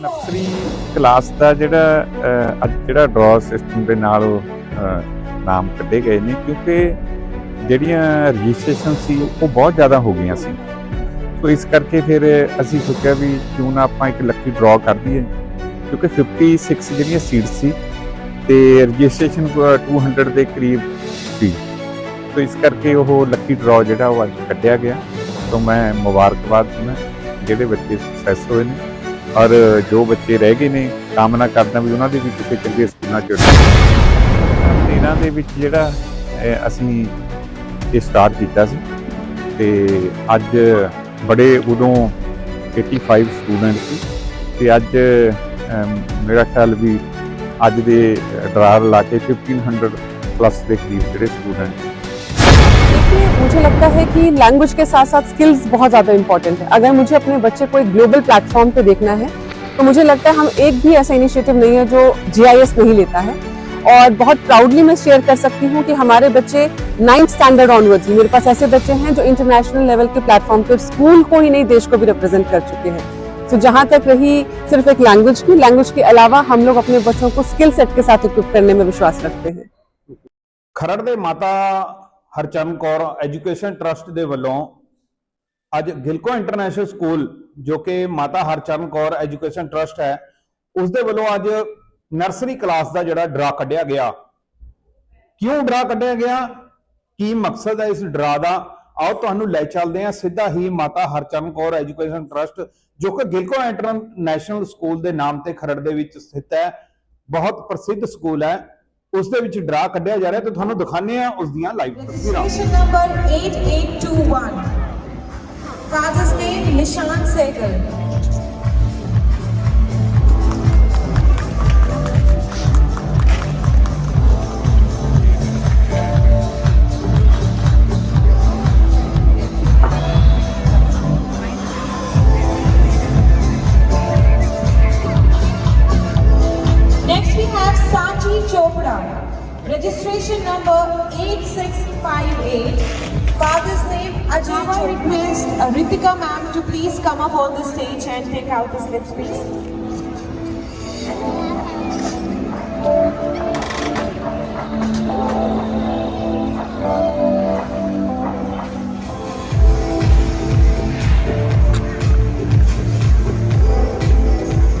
Nursery class ਦਾ ਜਿਹੜਾ ਅੱਜ ਜਿਹੜਾ ਡਰਾ ਸਿਸਟਮ ਦੇ ਨਾਲ ਉਹ ਨਾਮ ਕੱਢੇ ਗਏ ਨੇ ਕਿਉਂਕਿ ਜਿਹੜੀਆਂ ਰਜਿਸਟ੍ਰੇਸ਼ਨ ਸੀ ਉਹ ਬਹੁਤ ਜ਼ਿਆਦਾ ਹੋ ਗਈਆਂ ਸੀ ਸੋ ਇਸ ਕਰਕੇ ਫਿਰ ਅਸੀਂ ਸੋਚਿਆ ਵੀ ਕਿਉਂ ਨਾ ਆਪਾਂ ਇੱਕ ਲੱਕੀ ਡਰਾ ਕਰ ਦਈਏ ਕਿਉਂਕਿ 56 ਜਿਹੜੀਆਂ ਸੀਟਸ ਸੀ ਤੇ ਰਜਿਸਟ੍ਰੇਸ਼ਨ 200 ਦੇ ਕਰੀਬ ਸੀ ਸੋ ਇਸ ਕਰਕੇ ਉਹ ਲੱਕੀ ਡਰਾ ਜਿਹੜਾ ਉਹ ਅੱਜ ਕੱਢਿਆ ਗਿਆ ਸੋ ਮੈਂ ਮੁਬਾਰਕਬਾਦ ਦਿੰਦਾ ਜਿਹੜੇ ਬੱਚੇ ਸਕਸੈਸ ਹੋਏ ਨੇ ਔਰ ਜੋ ਬੱਚੇ ਰਹਿ ਗਏ ਨੇ ਕਾਮਨਾ ਕਰਦਾ ਵੀ ਉਹਨਾਂ ਦੇ ਵੀ ਕਿਤੇ ਚੰਗੇ ਸਕੂਲਾਂ ਚ ਇਹਨਾਂ ਦੇ ਵਿੱਚ ਜਿਹੜਾ ਅਸੀਂ ਇਹ ਸਟਾਰਟ ਕੀਤਾ ਸੀ ਤੇ ਅੱਜ ਬੜੇ ਉਦੋਂ 85 ਸਟੂਡੈਂਟ ਸੀ ਤੇ ਅੱਜ ਮੇਰਾ ਖਿਆਲ ਵੀ ਅੱਜ ਦੇ ਡਰਾਰ ਲਾ ਕੇ 1500 ਪਲੱਸ ਦੇ ਕਰੀਬ ਜਿਹੜੇ ਸਟੂਡੈਂਟ मुझे लगता है कि लैंग्वेज के साथ साथ स्किल्स बहुत ज़्यादा इंपॉर्टेंट है अगर मुझे अपने बच्चे को एक ग्लोबल प्लेटफॉर्म पे देखना है तो मुझे लगता है हम एक भी ऐसा इनिशिएटिव नहीं है जो जी नहीं लेता है और बहुत प्राउडली मैं शेयर कर सकती हूँ कि हमारे बच्चे नाइन्थ स्टैंडर्ड ऑनवर्ड्स मेरे पास ऐसे बच्चे हैं जो इंटरनेशनल लेवल के प्लेटफॉर्म पर स्कूल को ही नहीं देश को भी रिप्रेजेंट कर चुके हैं तो so, जहाँ तक रही सिर्फ एक लैंग्वेज की लैंग्वेज के अलावा हम लोग अपने बच्चों को स्किल सेट के साथ इक्विप करने में विश्वास रखते हैं खरड़ माता ਹਰਚਰਨ ਕੌਰ ਐਜੂਕੇਸ਼ਨ ਟਰਸਟ ਦੇ ਵੱਲੋਂ ਅੱਜ ਗਿਲਕੋ ਇੰਟਰਨੈਸ਼ਨਲ ਸਕੂਲ ਜੋ ਕਿ ਮਾਤਾ ਹਰਚਰਨ ਕੌਰ ਐਜੂਕੇਸ਼ਨ ਟਰਸਟ ਹੈ ਉਸ ਦੇ ਵੱਲੋਂ ਅੱਜ ਨਰਸਰੀ ਕਲਾਸ ਦਾ ਜਿਹੜਾ ਡਰਾ ਕੱਢਿਆ ਗਿਆ ਕਿਉਂ ਡਰਾ ਕੱਢਿਆ ਗਿਆ ਕੀ ਮਕਸਦ ਹੈ ਇਸ ਡਰਾ ਦਾ ਆਓ ਤੁਹਾਨੂੰ ਲੈ ਚੱਲਦੇ ਹਾਂ ਸਿੱਧਾ ਹੀ ਮਾਤਾ ਹਰਚਰਨ ਕੌਰ ਐਜੂਕੇਸ਼ਨ ਟਰਸਟ ਜੋ ਕਿ ਗਿਲਕੋ ਇੰਟਰਨੈਸ਼ਨਲ ਸਕੂਲ ਦੇ ਨਾਮ ਤੇ ਖਰੜ ਦੇ ਵਿੱਚ ਸਥਿਤ ਹੈ ਬਹੁਤ ਪ੍ਰਸਿੱਧ ਸਕੂਲ ਹੈ ਉਸ ਦੇ ਵਿੱਚ ਡਰਾ ਕੱਢਿਆ ਜਾ ਰਿਹਾ ਤੇ ਤੁਹਾਨੂੰ ਦਿਖਾਣੇ ਆ ਉਸ ਦੀਆਂ ਲਾਈਵ ਤਸਵੀਰਾਂ ਰਜਿਸਟ੍ਰੇਸ਼ਨ ਨੰਬਰ 8821 ਫਾਦਰਸ ਨੇ Nishan Segal Registration number 8658. Father's name Ajay. I request uh, Ritika ma'am to please come up on the stage and take out the slips, please.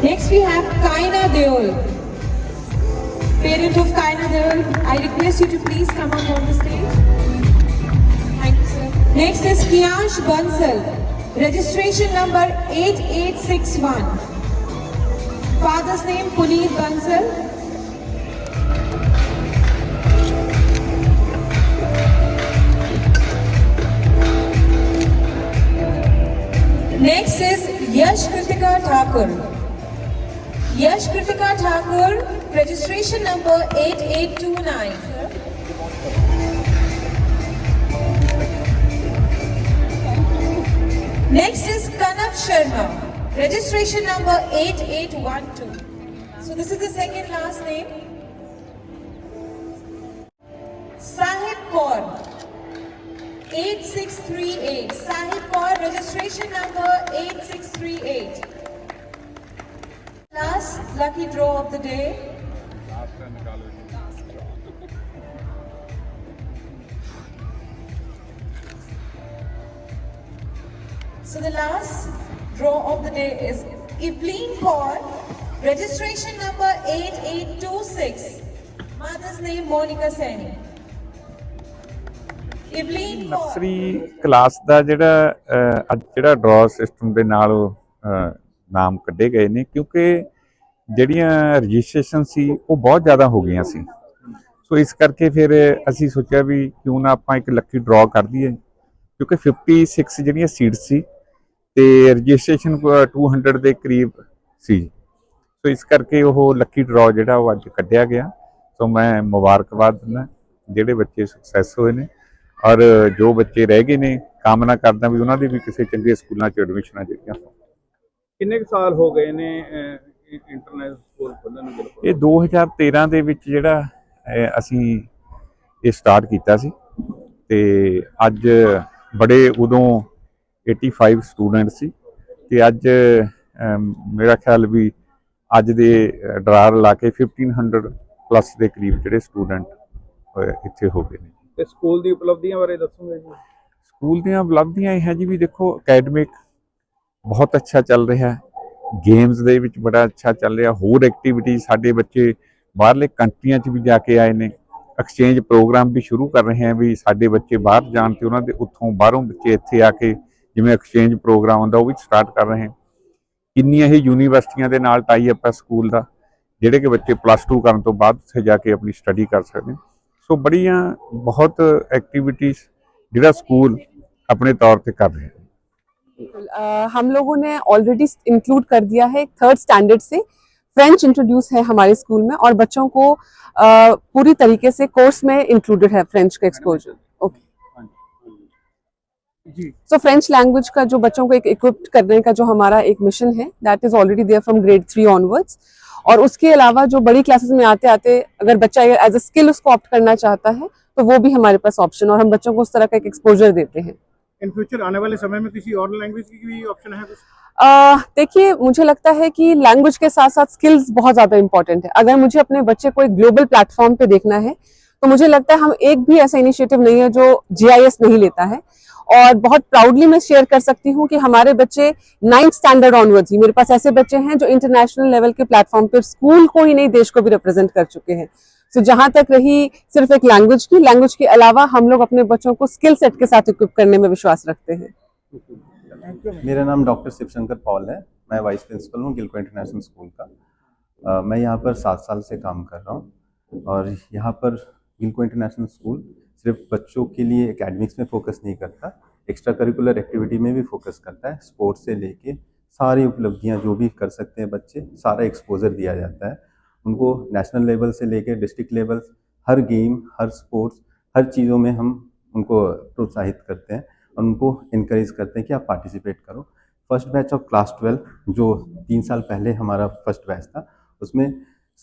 Next we have Kaina Deol parent of Kaina I request you to please come up on the stage. Thank you, sir. Next is Kiyansh Bansal, registration number 8861. Father's name Puneet Bansal. Next is Yash Kritika Thakur. Yash Kritika Thakur registration number 8829. Next is Kanav Sharma, registration number 8812. So this is the second last name. Sahib Kaur, 8638. Sahib Kaur, registration number 8638. Last lucky draw of the day. So the last draw of the day is Kipling Kaur, registration number 8826. Mother's name Monica Saini. Nursery class ਦਾ ਜਿਹੜਾ ਅੱਜ ਜਿਹੜਾ ਡਰਾ system ਦੇ ਨਾਲ ਉਹ, ਨਾਮ ਕੱਢੇ ਗਏ ਨੇ ਕਿਉਂਕਿ ਜਿਹੜੀਆਂ ਰਜਿਸਟ੍ਰੇਸ਼ਨ ਸੀ ਉਹ ਬਹੁਤ ਜ਼ਿਆਦਾ ਹੋ ਗਈਆਂ ਸੀ ਸੋ ਇਸ ਕਰਕੇ ਫਿਰ ਅਸੀਂ ਸੋਚਿਆ ਵੀ ਕਿਉਂ ਨਾ ਆਪਾਂ ਇੱਕ ਲੱਕੀ ਡਰਾ ਕਰ ਦਈਏ ਕਿਉਂਕਿ 56 ਜਿਹੜੀਆਂ ਸੀਟਸ ਸੀ ਤੇ ਰਜਿਸਟ੍ਰੇਸ਼ਨ 200 ਦੇ ਕਰੀਬ ਸੀ ਸੋ ਇਸ ਕਰਕੇ ਉਹ ਲੱਕੀ ਡਰਾ ਜਿਹੜਾ ਉਹ ਅੱਜ ਕੱਢਿਆ ਗਿਆ ਸੋ ਮੈਂ ਮੁਬਾਰਕਬਾਦ ਦਿੰਦਾ ਜਿਹੜੇ ਬੱਚੇ ਸਕਸੈਸ ਹੋਏ ਨੇ ਔਰ ਜੋ ਬੱਚੇ ਰਹਿ ਗਏ ਨੇ ਕਾਮਨਾ ਕਰਦਾ ਵੀ ਉਹਨਾਂ ਦੀ ਵੀ ਕਿਸੇ ਚੰਗੇ ਸਕੂਲਾਂ 'ਚ ਐਡਮਿਸ਼ਨਾਂ ਜਿਹੜੀਆਂ ਕਿੰਨੇ ਸਾਲ ਹੋ ਗਏ ਨੇ ਇੰਟਰਨੈਸ਼ਨਲ ਸਕੂਲ ਖੁੱਲਣ ਨੂੰ ਬਿਲਕੁਲ ਇਹ 2013 ਦੇ ਵਿੱਚ ਜਿਹੜਾ ਅਸੀਂ ਇਹ ਸਟਾਰਟ ਕੀਤਾ ਸੀ ਤੇ ਅੱਜ ਬੜੇ ਉਦੋਂ 85 ਸਟੂਡੈਂਟ ਸੀ ਤੇ ਅੱਜ ਮੇਰਾ ਖਿਆਲ ਵੀ ਅੱਜ ਦੇ ਡਰਾਰ ਲਾ ਕੇ 1500 ਪਲੱਸ ਦੇ ਕਰੀਬ ਜਿਹੜੇ ਸਟੂਡੈਂਟ ਇੱਥੇ ਹੋ ਗਏ ਨੇ ਤੇ ਸਕੂਲ ਦੀ ਉਪਲਬਧੀਆਂ ਬਾਰੇ ਦੱਸੋਗੇ ਜੀ ਸਕੂਲ ਦੀਆਂ ਉਪਲਬਧੀਆਂ ਇਹ ਹੈ ਜੀ ਵੀ ਦੇਖੋ ਅਕੈਡਮਿਕ ਬਹੁਤ ਅੱਛਾ ਚੱਲ ਰਿਹਾ ਗੇਮਸ ਦੇ ਵਿੱਚ ਬੜਾ ਅੱਛਾ ਚੱਲ ਰਿਹਾ ਹੋਰ ਐਕਟੀਵਿਟੀ ਸਾਡੇ ਬੱਚੇ ਬਾਹਰਲੇ ਕੰਟਰੀਆਂ 'ਚ ਵੀ ਜਾ ਕੇ ਆਏ ਨੇ ਐਕਸਚੇਂਜ ਪ੍ਰੋਗਰਾਮ ਵੀ ਸ਼ੁਰੂ ਕਰ ਰਹੇ ਹਾਂ ਵੀ ਸਾਡੇ ਬੱਚੇ ਬਾਹਰ ਜਾਣ ਤੇ ਉਹਨਾਂ ਦੇ ਉੱਥੋਂ ਬਾਹਰੋਂ ਬੱਚੇ ਇੱਥੇ ਆ ਕੇ ਜਿਵੇਂ ਐਕਸਚੇਂਜ ਪ੍ਰੋਗਰਾਮ ਹੁੰਦਾ ਉਹ ਵੀ ਸਟਾਰਟ ਕਰ ਰਹੇ ਹਾਂ ਕਿੰਨੀਆਂ ਇਹ ਯੂਨੀਵਰਸਿਟੀਆਂ ਦੇ ਨਾਲ ਟਾਈ ਅਪ ਹੈ ਸਕੂਲ ਦਾ ਜਿਹੜੇ ਕਿ ਬੱਚੇ ਪਲੱਸ 2 ਕਰਨ ਤੋਂ ਬਾਅਦ ਉੱਥੇ ਜਾ ਕੇ ਆਪਣੀ ਸਟੱਡੀ ਕਰ ਸਕਦੇ ਸੋ ਬੜੀਆਂ ਬਹੁਤ ਐਕਟੀਵਿਟੀਆਂ ਜਿਹੜਾ ਸਕੂਲ ਆਪਣੇ ਤੌਰ ਤੇ ਕਰ ਰਿਹਾ ਹਮ ਲੋਗੋ ਨੇ ਆਲਰੇਡੀ ਇਨਕਲੂਡ ਕਰ ਦਿਆ ਹੈ 3rd ਸਟੈਂਡਰਡ ਸੇ ਫ੍ਰੈਂਚ ਇੰਟਰੋਡਿਊਸ ਹੈ ਹਮਾਰੇ ਸਕੂਲ ਮੇ ਔਰ ਬੱਚੋਂ ਕੋ ਪੂਰੀ ਤਰੀਕੇ ਸੇ ਕੋਰਸ ਮੇ ਇਨਕਲੂਡਡ ਹੈ ਫ੍ਰੈਂਚ ਕਾ ਐਕਸਪੋਜ਼ਰ सो फ्रेंच लैंग्वेज का जो बच्चों को एक इक्विप्ड करने का जो हमारा एक मिशन है that is already there from grade three onwards और उसके अलावा जो बड़ी क्लासेस में आते आते अगर बच्चा एज अ स्किल उसको ऑप्ट करना चाहता है तो वो भी हमारे पास ऑप्शन और हम बच्चों को उस तरह का एक एक्सपोजर देते हैं इन फ्यूचर आने वाले समय में किसी और लैंग्वेज की भी ऑप्शन है uh, देखिए मुझे लगता है कि लैंग्वेज के साथ साथ स्किल्स बहुत ज़्यादा इंपॉर्टेंट है अगर मुझे अपने बच्चे को एक ग्लोबल प्लेटफॉर्म पे देखना है तो मुझे लगता है हम एक भी ऐसा इनिशिएटिव नहीं है जो जीआईएस नहीं लेता है और बहुत प्राउडली मैं शेयर कर सकती हूँ कि हमारे बच्चे नाइन्थ स्टैंडर्ड ऑनवर्ड ही मेरे पास ऐसे बच्चे हैं जो इंटरनेशनल लेवल के प्लेटफॉर्म पर स्कूल को ही नहीं देश को भी रिप्रेजेंट कर चुके हैं सो so, जहां तक रही सिर्फ एक लैंग्वेज की लैंग्वेज के अलावा हम लोग अपने बच्चों को स्किल सेट के साथ इक्विप करने में विश्वास रखते हैं मेरा नाम डॉक्टर शिवशंकर पॉल है मैं वाइस प्रिंसिपल हूँ गिलको इंटरनेशनल स्कूल का आ, मैं यहाँ पर सात साल से काम कर रहा हूँ और यहाँ पर गिलको इंटरनेशनल स्कूल सिर्फ बच्चों के लिए एकेडमिक्स में फोकस नहीं करता एक्स्ट्रा करिकुलर एक्टिविटी में भी फोकस करता है स्पोर्ट्स से लेके सारी उपलब्धियाँ जो भी कर सकते हैं बच्चे सारा एक्सपोजर दिया जाता है उनको नेशनल लेवल से लेकर डिस्ट्रिक्ट लेवल हर गेम हर स्पोर्ट्स हर चीज़ों में हम उनको प्रोत्साहित करते हैं और उनको इनक्रेज करते हैं कि आप पार्टिसिपेट करो first batch of class twelve जो तीन साल पहले हमारा फर्स्ट बैच था उसमें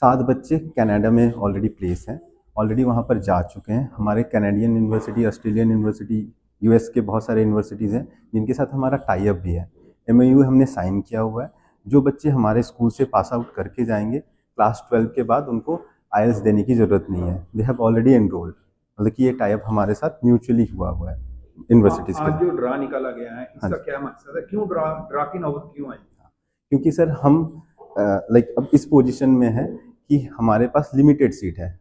सात बच्चे कनाडा में ऑलरेडी प्लेस हैं ऑलरेडी वहाँ पर जा चुके हैं हमारे Canadian university Australian university US के बहुत सारे यूनिवर्सिटीज़ हैं जिनके साथ हमारा टाइप भी है एम हमने साइन किया हुआ है जो बच्चे हमारे स्कूल से पास आउट करके जाएंगे क्लास ट्वेल्व के बाद उनको आई देने की ज़रूरत नहीं है दे हैव ऑलरेडी एनरोल्ड मतलब कि ये टाइप हमारे साथ म्यूचुअली हुआ हुआ है यूनिवर्सिटीज़ का हाँ, जो ड्रा निकाला गया है इसका हाँ क्या मकसद है क्यों ड्रा ड्रा की नौबत क्यों आई क्योंकि सर हम लाइक अब इस पोजीशन में है कि हमारे पास लिमिटेड सीट है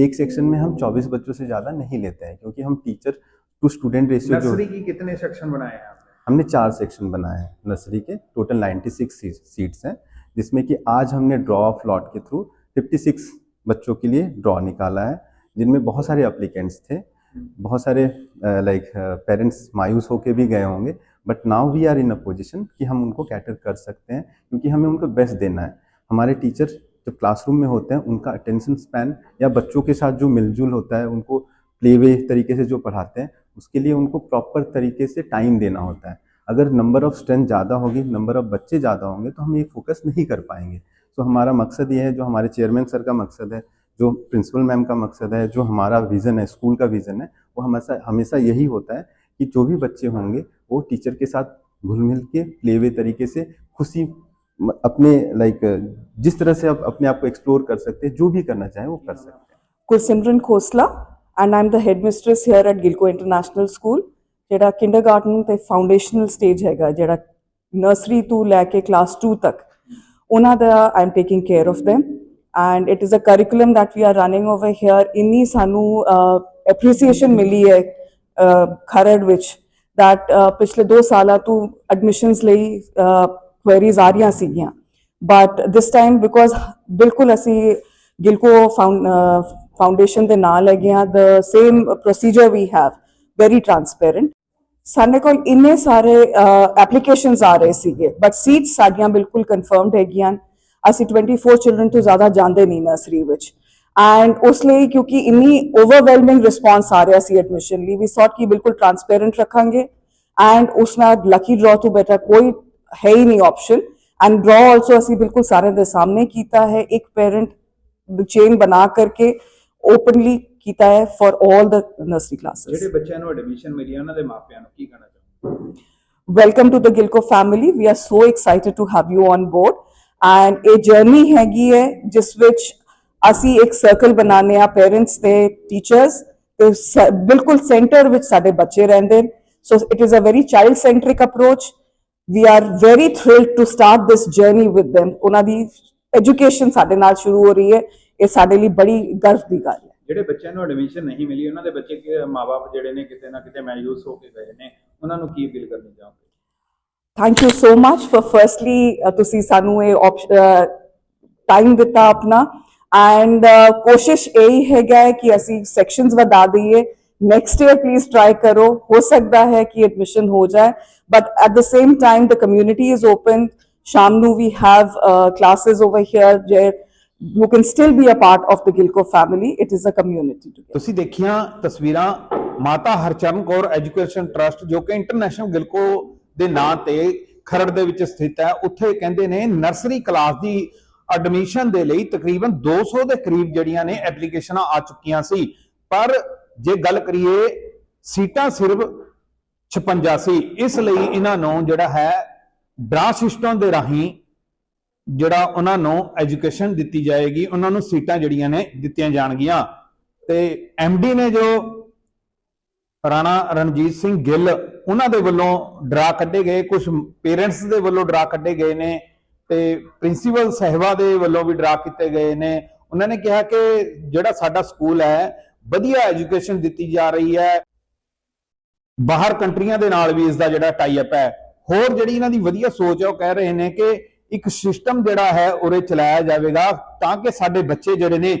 एक सेक्शन में हम 24 बच्चों से ज़्यादा नहीं लेते हैं क्योंकि हम टीचर टू स्टूडेंट रेशियो जो की कितने सेक्शन बनाए हैं हमने चार सेक्शन बनाए हैं नर्सरी के टोटल 96 सीट्स हैं जिसमें कि आज हमने ड्रॉ ऑफ लॉट के थ्रू 56 बच्चों के लिए ड्रॉ निकाला है जिनमें बहुत सारे अप्लीकेंट्स थे बहुत सारे लाइक पेरेंट्स मायूस होके भी गए होंगे but now we are in a position कि हम उनको कैटर कर सकते हैं क्योंकि हमें उनको बेस्ट देना है हमारे टीचर जो क्लासरूम में होते हैं उनका अटेंशन स्पैन या बच्चों के साथ जो मिलजुल होता है उनको प्ले वे तरीके से जो पढ़ाते हैं उसके लिए उनको प्रॉपर तरीके से टाइम देना होता है अगर नंबर ऑफ स्ट्रेंथ ज़्यादा होगी नंबर ऑफ बच्चे ज़्यादा होंगे तो हम ये फोकस नहीं कर पाएंगे तो हमारा मकसद ये है जो हमारे चेयरमैन सर का मकसद है जो प्रिंसिपल मैम का मकसद है जो हमारा विज़न है स्कूल का विज़न है वो हमेशा हमेशा यही होता है कि जो भी बच्चे होंगे वो टीचर के साथ घुल मिल के प्ले वे तरीके से खुशी अपने लाइक जिस तरह से आप अपने आप को एक्सप्लोर कर सकते हैं जो भी करना चाहें वो कर सकते हैं Kulsimran Khosla and I'm the headmistress here at Gilco international school ਜਿਹੜਾ ਕਿੰਡਰਗਾਰਟਨ ਤੇ ਫਾਊਂਡੇਸ਼ਨਲ ਸਟੇਜ ਹੈਗਾ ਜਿਹੜਾ ਨਰਸਰੀ ਤੋਂ ਲੈ ਕੇ ਕਲਾਸ 2 ਤੱਕ ਉਹਨਾਂ ਦਾ I'm taking care of them and it is a curriculum that we are running over here ਇਨੀ ਸਾਨੂੰ ਐਪਰੀਸੀਏਸ਼ਨ ਮਿਲੀ ਹੈ ਖਰੜ ਵਿੱਚ ਦੈਟ ਪਿਛਲੇ 2 ਸਾਲਾਂ ਤੋਂ ਐਡਮਿਸ਼ਨਸ ਲਈ ਕੁਐਰੀਜ਼ ਆ ਰਹੀਆਂ ਸੀਗੀਆਂ ਬਟ ਦਿਸ ਟਾਈਮ ਬਿਕੋਜ਼ ਬਿਲਕੁਲ ਅਸੀਂ ਗਿਲਕੋ ਫਾਊਂਡੇਸ਼ਨ ਦੇ ਨਾਲ ਹੈਗੇ ਆ the same procedure we have very transparent ਸਾਡੇ ਕੋਲ ਇੰਨੇ ਸਾਰੇ ਐਪਲੀਕੇਸ਼ਨਸ ਆ ਰਹੇ ਸੀਗੇ ਬਟ ਸੀਟਸ ਸਾਡੀਆਂ ਬਿਲਕੁਲ ਕਨਫਰਮਡ ਹੈਗੀਆਂ ਅਸੀਂ 24 ਚਿਲड्रन ਤੋਂ ਜ਼ਿਆਦਾ ਜਾਂਦੇ ਨਹੀਂ ਨਰਸਰੀ ਵਿੱਚ ਐਂਡ ਉਸ ਲਈ ਕਿਉਂਕਿ ਇੰਨੀ ਓਵਰਵੈਲਮਿੰਗ ਰਿਸਪਾਂਸ ਆ ਰਿਹਾ ਸੀ ਐਡਮਿਸ਼ਨ ਲਈ ਵੀ ਸੌਟ ਕੀ ਬਿਲਕੁਲ ਟ੍ਰਾਂਸਪੇਰੈਂਟ ਰੱਖਾਂਗੇ ਐਂਡ ਉਸ ਨਾਲ ਲੱਕੀ ਡਰਾ ਤੋਂ ਬੈਟਰ ਕੋਈ ਹੈ ਹੀ ਨਹੀਂ ਆਪਸ਼ਨ ਐਂਡ ਡਰਾ ਆਲਸੋ ਅਸੀਂ ਬਿਲਕੁਲ ਸਾਰੇ ਦੇ ਸਾਹਮਣੇ ਕੀਤਾ ਹੈ ਇੱਕ ਪੇਰੈਂਟ ਚੇਨ ਬਣਾ ਕਰਕੇ ਓਪਨਲੀ ਕੀਤਾ ਹੈ for all the nursery classes ਜਿਹੜੇ ਬੱਚਿਆਂ ਨੂੰ ਐਡਮਿਸ਼ਨ ਮਿਲੀ ਉਹਨਾਂ ਦੇ ਮਾਪਿਆਂ ਨੂੰ ਕੀ ਕਹਿਣਾ ਚਾਹੁੰਦੇ welcome to the Gilco family we are so excited to have you on board and ਇਹ ਜਰਨੀ ਹੈਗੀ ਹੈ ਜਿਸ ਵਿੱਚ ਅਸੀਂ ਇੱਕ ਸਰਕਲ ਬਣਾਉਂਦੇ ਆ ਪੇਰੈਂਟਸ ਤੇ ਟੀਚਰਸ ਤੇ ਬਿਲਕੁਲ ਸੈਂਟਰ ਵਿੱਚ ਸਾਡੇ ਬੱਚੇ ਰਹਿੰਦੇ so it is a very child centric approach we are very thrilled to start this journey with them ਉਹਨਾਂ ਦੀ ਐਜੂਕੇਸ਼ਨ ਸਾਡੇ ਨਾਲ ਸ਼ੁਰੂ ਹੋ ਰਹੀ ਹੈ ਇਹ ਸਾਡੇ ਲਈ ਬੜੀ ਗਰਵ ਦੀ ਗੱਲ ਹੈ ਜਿਹੜੇ ਬੱਚਿਆਂ ਨੂੰ ਐਡਮਿਸ਼ਨ ਨਹੀਂ ਮਿਲੀ ਉਹਨਾਂ ਦੇ ਬੱਚੇ ਕਿ ਮਾਪੇ ਜਿਹੜੇ ਨੇ ਕਿਤੇ ਨਾ ਕਿਤੇ ਮੈਯੂਸ ਹੋ ਕੇ ਗਏ ਨੇ ਉਹਨਾਂ ਨੂੰ ਕੀ ਅਪੀਲ ਕਰਨੀ ਚਾਹੋਗੇ thank you so much for firstly ਤੁਸੀਂ ਸਾਨੂੰ ਇਹ ਟਾਈਮ ਦਿੱਤਾ ਆਪਣਾ ਐਂਡ ਕੋਸ਼ਿਸ਼ ਇਹ ਹੈਗਾ ਕਿ ਅਸੀਂ ਸੈਕਸ਼ਨਸ ਵਧਾ ਦਈਏ नेक्स्ट ईयर प्लीज ट्राई करो हो सकता है कि एडमिशन हो जाए but at the same time the community is open Shamnu, we have uh, classes over here where you can still be a part of the Gilco family. It is a community. ਤੁਸੀਂ ਦੇਖੀਆਂ ਤਸਵੀਰਾਂ ਮਾਤਾ Harcharan Kaur education trust ਜੋ ਕਿ international ਗਿਲਕੋ ਦੇ ਨਾਂ ਤੇ ਖਰੜ ਦੇ ਵਿੱਚ ਸਥਿਤ ਹੈ ਉੱਥੇ ਕਹਿੰਦੇ ਨੇ ਨਰਸਰੀ ਕਲਾਸ ਦੀ ਐਡਮਿਸ਼ਨ ਦੇ ਲਈ ਤਕਰੀਬਨ 200 ਦੇ ਕਰੀਬ ਜਿਹੜੀਆਂ ਨੇ ਐਪਲੀਕੇਸ਼ਨਾਂ ਆ ਚੁੱਕੀਆਂ ਸੀ ਪਰ ਜੇ ਗੱਲ ਕਰੀਏ ਸੀਟਾਂ ਸਿਰਫ 56 ਸੀ ਇਸ ਲਈ ਇਹਨਾਂ ਨੂੰ ਜਿਹੜਾ ਹੈ ਡਰਾ ਸਿਸਟਮ ਦੇ ਰਾਹੀਂ ਜਿਹੜਾ ਉਹਨਾਂ ਨੂੰ ਐਜੂਕੇਸ਼ਨ ਦਿੱਤੀ ਜਾਏਗੀ ਉਹਨਾਂ ਨੂੰ ਸੀਟਾਂ ਜਿਹੜੀਆਂ ਨੇ ਦਿੱਤੀਆਂ ਜਾਣਗੀਆਂ ਤੇ ਐਮਡੀ ਨੇ ਜੋ ਰਾਣਾ ਰਣਜੀਤ ਸਿੰਘ ਗਿੱਲ ਉਹਨਾਂ ਦੇ ਵੱਲੋਂ ਡਰਾ ਕੱਢੇ ਗਏ ਕੁਝ ਪੇਰੈਂਟਸ ਦੇ ਵੱਲੋਂ ਡਰਾ ਕੱਢੇ ਗਏ ਨੇ ਤੇ ਪ੍ਰਿੰਸੀਪਲ ਸਹਿਵਾ ਦੇ ਵੱਲੋਂ ਵੀ ਡਰਾ ਕੀਤੇ ਗਏ ਨੇ ਉਹਨਾਂ ਨੇ ਕਿਹਾ ਕਿ ਜਿਹੜਾ ਸਾਡਾ ਸਕੂਲ ਹੈ ਵਧੀਆ ਐਜੂਕੇਸ਼ਨ ਦਿੱਤੀ ਜਾ ਰਹੀ ਹੈ ਬਾਹਰ ਕੰਟਰੀਆਂ ਦੇ ਨਾਲ ਵੀ ਇਸ ਦਾ ਜਿਹੜਾ ਟਾਈ ਅਪ ਹੈ ਹੋਰ ਜਿਹੜੀ ਇਹਨਾਂ ਦੀ ਵਧੀਆ ਸੋਚ ਹੈ ਉਹ ਕਹਿ ਰਹੇ ਨੇ ਕਿ ਇੱਕ ਸਿਸਟਮ ਜਿਹੜਾ ਹੈ ਉਰੇ ਚਲਾਇਆ ਜਾਵੇਗਾ ਤਾਂ ਕਿ ਸਾਡੇ ਬੱਚੇ ਜਿਹੜੇ ਨੇ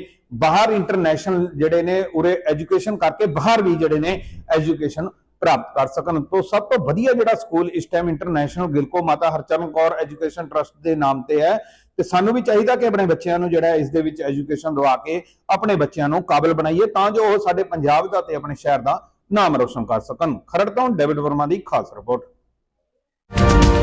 ਬਾਹਰ ਇੰਟਰਨੈਸ਼ਨਲ ਜਿਹੜੇ ਨੇ ਉਰੇ ਐਜੂਕੇਸ਼ਨ ਕਰਕੇ ਬਾਹਰ ਵੀ ਜਿਹੜੇ ਨੇ ਐਜੂਕੇਸ਼ਨ ਪ੍ਰਾਪਤ ਕਰ ਸਕਣ ਤੋਂ ਸਭ ਤੋਂ ਵਧੀਆ ਜਿਹੜਾ ਸਕੂਲ ਇਸ ਟਾਈਮ ਇੰਟਰਨੈਸ਼ਨਲ ਗਿਲਕੋ ਮਾਤਾ ਹਰਚਰਨ ਕੌਰ ਐਜੂਕੇਸ਼ਨ ਟਰਸਟ ਦੇ ਨਾਮ ਤੇ ਹੈ ਤੇ ਸਾਨੂੰ ਵੀ ਚਾਹੀਦਾ ਕਿ ਆਪਣੇ ਬੱਚਿਆਂ ਨੂੰ ਜਿਹੜਾ ਇਸ ਦੇ ਵਿੱਚ ਐਜੂਕੇਸ਼ਨ ਦਵਾ ਕੇ ਆਪਣੇ ਬੱਚਿਆਂ ਨੂੰ ਕਾਬਿਲ ਬਣਾਈਏ ਤਾਂ ਜੋ ਉਹ ਸਾਡੇ ਪੰਜਾਬ ਦਾ ਤੇ ਆਪਣੇ ਸ਼ਹਿਰ ਦਾ ਨਾਮ ਰੋਸ਼ਨ ਕਰ ਸਕਣ ਖਰੜ ਤੋਂ ਡੇਵਿਡ ਵਰਮਾ ਦੀ ਖਾਸ ਰਿਪੋਰਟ